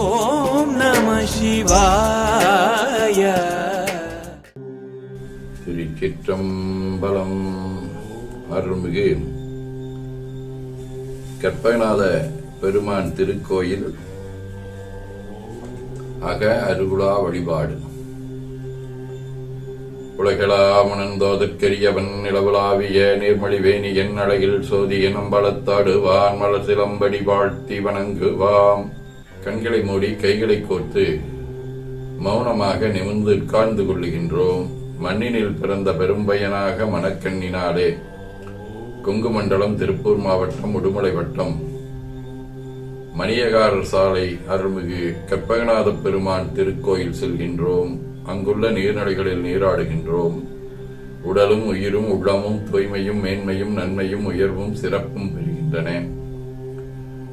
ஓம் நம சிவாய. திருச்சிற்றம்பலம் அருள்மிகு கற்பகநாத பெருமான் திருக்கோயில் அக அருகுலா வழிபாடு. உலகளாமணந்தோதற்கரியவன் நிலவுலாவிய நீர்மொழிவேணி என் அழகில் சோதி எனும் பலத்தாடுவான் மலர் சிலம்படி வாழ்த்தி வணங்குவாம். கண்களை மூடி கைகளை கோர்த்து மௌனமாக நிமிர்ந்து உட்கார்ந்து கொள்ளுகின்றோம். மண்ணினில் பிறந்த பெரும்பயனாக மணக்கண்ணினாலே. கொங்குமண்டலம் திருப்பூர் மாவட்டம் உடுமலை வட்டம். மணியகாரர் சாலை அருள்மிகு கற்பகநாத பெருமான் திருக்கோயில் செல்கின்றோம். அங்குள்ள நீர்நிலைகளில் நீராடுகின்றோம். உடலும் உயிரும் உள்ளமும் தூய்மையும் மேன்மையும் நன்மையும் உயர்வும் சிறப்பும் பெறுகின்றன.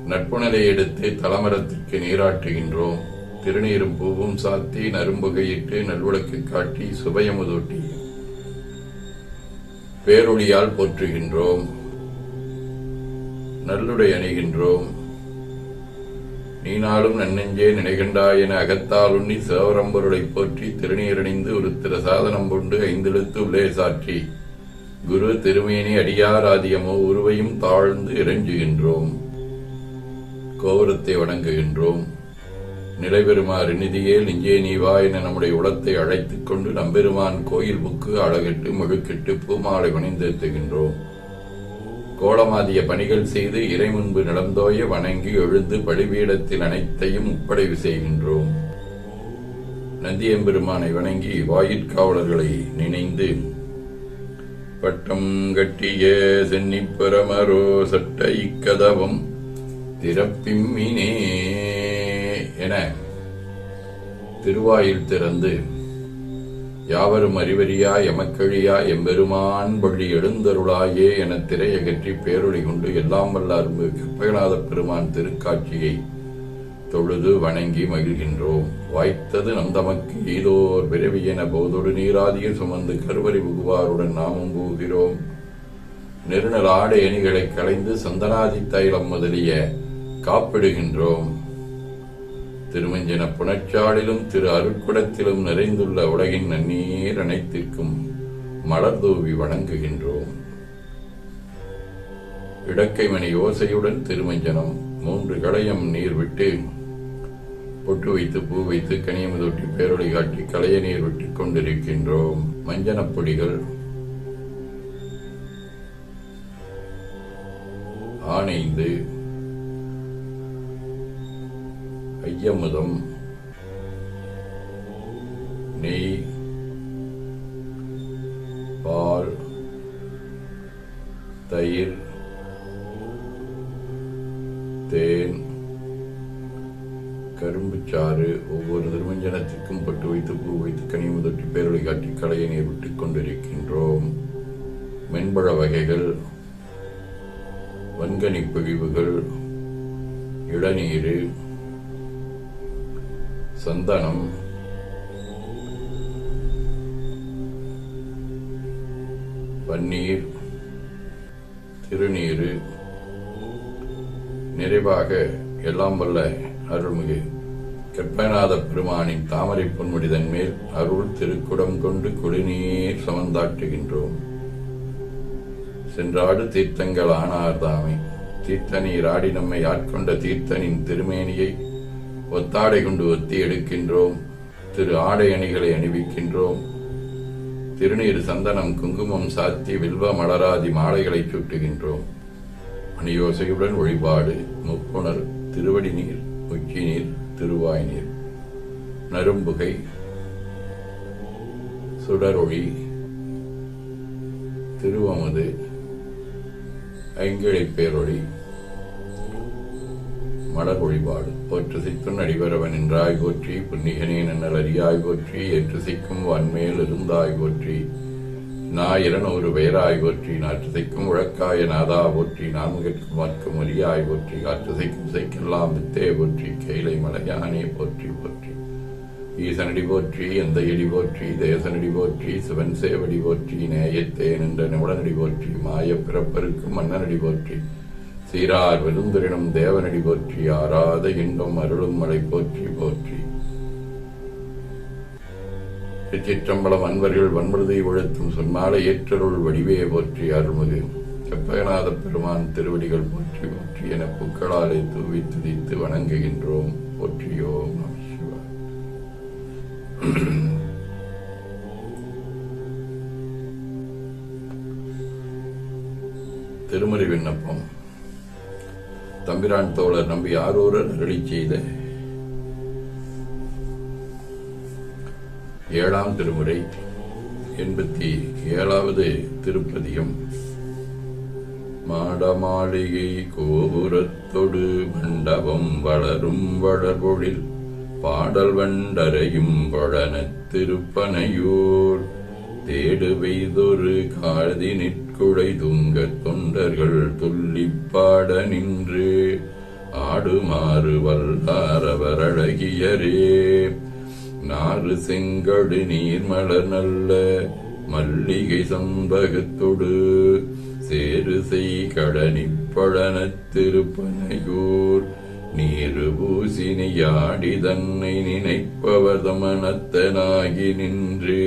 நட்புணரை எடுத்து தலமரத்திற்கு நீராட்டுகின்றோம். திருநீரும் பூவும் சாத்தி நரும்புகையிட்டு நல்விளக்கு காட்டி சுபயமுதூட்டி பேரொழியால் போற்றுகின்றோம். நல்லுடை அணிகின்றோம். நீ நாளும் நன்னெஞ்சே நினைகண்டாய் என அகத்தால் உண்ணி சிவரம்பொருளை போற்றி திருநீரணிந்து ஒரு திரு சாதனம் கொண்டு ஐந்தெழுத்து உள்ளே சாற்றி. குரு திருமேனி அடியாராதியமோ உருவையும் தாழ்ந்து இறைஞ்சுகின்றோம். கோபுரத்தை வணங்குகின்றோம். நிலைபெறுமாறு நிதியே நெஞ்சே நீவா என நம்முடைய உளத்தை அழைத்துக் கொண்டு நம்பெருமான் கோயில் புக்கு அழகிட்டு முழுக்கிட்டு பூமாலை வணிந்தேத்துகின்றோம் கோலமாதிய பணிகள் செய்து இறை முன்பு நடந்தோய வணங்கி எழுந்து பலிபீடத்தில் அனைத்தையும் ஒப்படைவு செய்கின்றோம். நந்தியம்பெருமானை வணங்கி வாயிற்காவலர்களை நினைந்து பட்டம் கட்டிய சென்னிப்பரமரோ சட்ட இக்கதவம் திறப்பிம்மினே என திருவாயில் திறந்து யாவரும் அறிவறியா எமக்கழியா எம்பெருமான் பள்ளி எழுந்தருளாயே என திரையகற்றி பேரொழி கொண்டு எல்லாம் வல்ல அரும்பு கற்பகநாத பெருமான் திருக்காட்சியை தொழுது வணங்கி மகிழ்கின்றோம். வாய்த்தது நம் தமக்கு ஈதோர் பிறவி என போதொடு நீராதியில் சுமந்து கருவறி புகுவாருடன் நாமும் போகிறோம். நெருநல் ஆடை அணிகளை களைந்து சந்தனாதி தைலம் முதலிய காப்பிடுகின்றோம். திருமஞ்சன புனச்சாலிலும் திரு அருட்குடத்திலும் நிறைந்துள்ள உலகின் நன்னீர் அனைத்திற்கும் மலர் தூவி வணங்குகின்றோம். இடக்கைமணி ஓசையுடன் திருமஞ்சனம் மூன்று களையம் நீர் விட்டு பொட்டு வைத்து பூ வைத்து கனியமுதொட்டி பேரொளி காட்டி களைய நீர் விட்டுக் கொண்டிருக்கின்றோம். மஞ்சனப் பொடிகள். ஆணைந்து ஐயமுதம். நெய் பால் தயிர் தேன் கரும்புச்சாறு ஒவ்வொரு திருமஞ்சனத்திற்கும் பட்டு வைத்து பூ வைத்து கனிமுதட்டி பேரொழி காட்டி கலையை நீர் விட்டுக் கொண்டிருக்கின்றோம். மென்பழ வகைகள் வன்கனி பிழிவுகள் இளநீர் சந்தனம். பன்னீர் திருநீரு நிறைவாக எல்லாம் வல்ல அருள்மிகு கற்பநாத பெருமானின் தாமரை பொன்முடிதன் மேல் அருள் திருக்குடம் கொண்டு குடிநீர் சமந்தாட்டுகின்றோம் சென்றாடு தீர்த்தங்கள் ஆனார் தீர்த்தனீர் ஆடி நம்மை ஆட்கொண்ட தீர்த்தனின் திருமேனியை ஒத்தாடை கொண்டு ஒத்தி எடுக்கின்றோம். திரு ஆடை அணிகளை அணிவிக்கின்றோம். திருநீர் சந்தனம் குங்குமம் சாத்தி வில்வ மலராதி மாலைகளை சுட்டுகின்றோம். அணியோசையுடன் வழிபாடு முப்புணர் திருவடி நீர் உச்சி நீர் திருவாய் நீர். நரும்புகை சுடரொளி திருவமது ஐங்கிழை பேரொழி மலர் வழிபாடு போற்று சித்துன் அடிவரவன் என்றாய் போற்றி புன்னிகனே நன்னல் அறியாய் போற்றி ஏற்று சிக்கும் வன்மேல் இருந்தாய் போற்றி. நாயிரனூறு பெயராய் போற்றி நாற்று சிக்கும் உழக்காய நாதா போற்றி நான்முகற்கும் மற்கும் ஒலியாய் போற்றி காற்று சிக்கும் சைக்கெல்லாம் வித்தே போற்றி கேலை மலையானே போற்றி போற்றி. ஈசனடி போற்றி எந்த இடி போற்றி தேசனடி போற்றி சிவன் சேவடி போற்றி நேயத்தே நின்ற நிமிடனடி போற்றி மாய பிறப்பருக்கு மன்னனடி போற்றி. சீரார் விருந்திரினும் தேவனடி போற்றி ஆராத இன்பம் அருளும் மலை போற்றி போற்றி. திருச்சிற்றம்பலம் அன்பர்கள் வன்மருதை உழைத்தும் சொன்னாலே ஏற்றருள் வடிவே போற்றி அருள்மிகு செப்பகநாத பெருமான் திருவடிகள் போற்றி போற்றி என புக்களாலே தூவி துதித்து வணங்குகின்றோம். போற்றியோம் நம சிவா. திருமறை விண்ணப்பம். தம்பிரான் தோழர் நம்பி ஆரூரர் அருளி செய்த ஏழாம் திருமுறை எண்பத்தி ஏழாவது திருப்பதியம். மாடமாளிகை கோபுரத்தொடு மண்டபம் வளரும் வளர்பொழில் பாடல் வண்டரையும் வழனத் திருப்பனையூர். தேடு பெய்தொரு காழ்தி நிற்குடை துங்கத் தொண்டர்கள் துள்ளிப்பாட நின்று ஆடுமாறு வல்லாரவர் அழகியரே நாறு செங்கடு நீர்மலர் நல்ல மல்லிகை சம்பகத்தொடு சேரு செய் கடனிப்பழனத் திருப்பனையூர். நீரு பூசினியாடி தன்னை நினைப்பவர் தமனத்தனாகி நின்று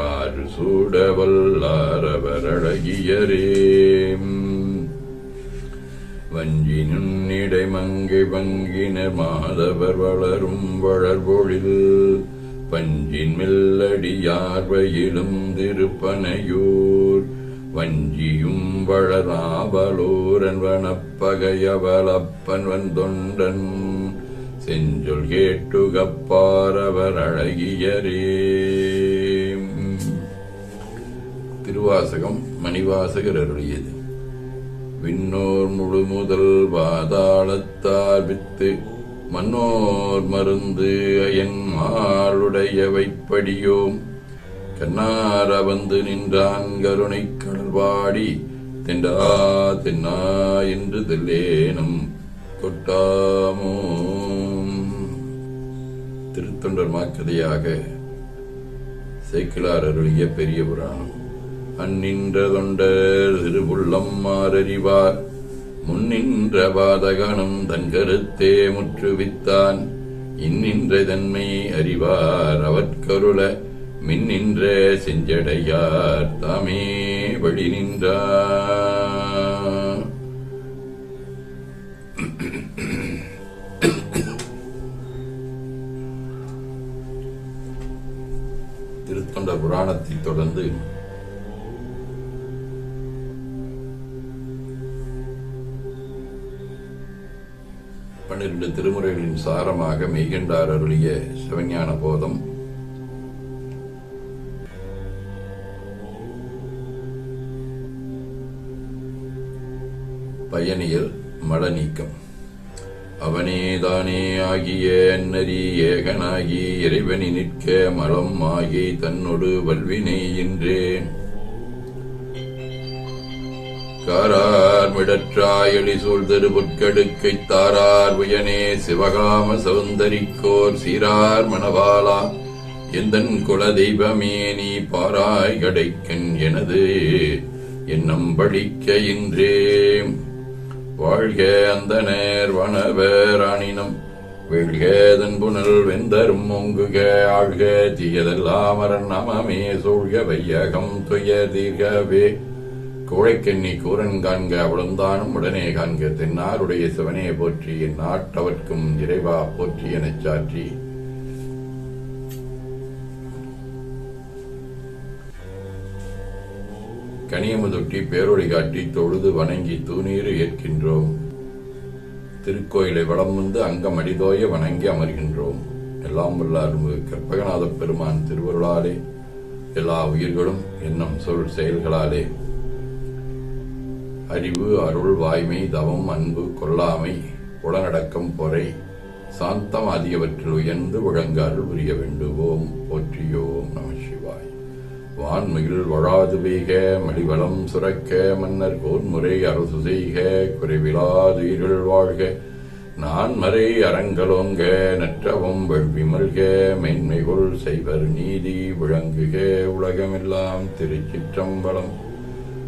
ஆறு சூடவல்லாரவரழகியரே வல்லாரவர் அழகியரே வஞ்சி நுண்ணிடை மங்கை வங்கினர் மாதவர் வளரும் வளர்பொழில் பஞ்சின் மெல்லடியார்வையிலும் திருப்பனையூர். வஞ்சியும் வளராவலோரன் வனப்பகையவலப்பன் வந்தொண்டன் செஞ்சொல் கேட்டுகப்பாரவர் அழகியரே. திருவாசகம் மணிவாசகர் அருளியது விண்ணோர் முழு முதல் வாதாளத்தார் வித்து மன்னோர் மருந்து அயன் மாளுடைய வைப்படியோம். கண்ணார வந்து நின்றான் கருணை கடல்வாடி தெண்டா தென்னா என்று தெல்லேனம் தொட்டாமோ திருத்தொண்டர் மாக்கதையாக சேக்கிலார் அருளிய பெரிய புராணம். அந்நின்ற தொண்டர் திருவுள்ளம் மாறறிவார். முன்னின்ற பாதகனும் தன் கருத்தே முற்றுவித்தான். இன்னின்ற தன்மை அறிவார் அவற்கருள மின்னின்ற செஞ்சடையார் தாமே வழி நின்றார் திருத்தொண்ட புராணத்தை தொடர்ந்து பன்னிரண்டு திருமுறைகளின் சாரமாக மெய்கண்டார் அருளிய சிவஞான போதம். பயனியல் மடநீக்கம் அவனேதானே ஆகிய அன்னரி ஏகனாகி இறைவனி நிற்க மலம் ஆகி தன்னொடு வல்வினை என்றேன் காரா மிடற்றாயளி சூழ்தரு பொற்கடுக்கை தாரார் உயனே சிவகாம சௌந்தரிக்கோர் சீரார் மணவாளா. எந்தன் குல தெய்வமே நீ பாராய் கடைக்கன் எனது. என்னம் பழிக்க இன்றே வாழ்க அந்த நேர் வனவர் அணினம். வீழ்கேதன் புனல் வெந்தரும் ஒங்குக ஆழ்க தீயதெல்லாம் அரண் நமமே சூழ்க வையகம் துய தீர்கவே. கோழைக்கண்ணி கூரன் காண்க அவளுந்தானும் உடனே காண்க தென்னாருடைய சிவனே போற்றி என் நாட்டவர்க்கும் இறைவா போற்றி எனச் சாற்றி. கனியமுதொட்டி பேரொழி காட்டி தொழுது வணங்கி தூணீர் ஏற்கின்றோம். திருக்கோயிலை வளம் வந்து அங்கம் அடிதோய வணங்கி அமர்கின்றோம். எல்லாம் வல்ல அருள்மிகு கற்பகநாத பெருமான் திருவருளாலே எல்லா உயிர்களும் எண்ணம் சொல் செயல்களாலே. அறிவு அருள் வாய்மை தவம் அன்பு கொல்லாமை உடனடக்கம் பொறை சாந்தம் ஆகியவற்றில் உயர்ந்து ஒழுங்க உரிய புரிய வேண்டுவோம். போற்றியோம் நம சிவாய். வான்மையில் வழாது பெய்க மடிவளம் சுரக்க மன்னர் கோன்முறை அரசு செய்க குறைவிலாதுயிர்கள் வாழ்க. நான் மறை அறங்கலோங்க நற்றவும் வெள்வி மல்க மென்மைகொள் செய்வர் நீதி விளங்குக உலகமெல்லாம் திருச்சிற்றம்பலம்.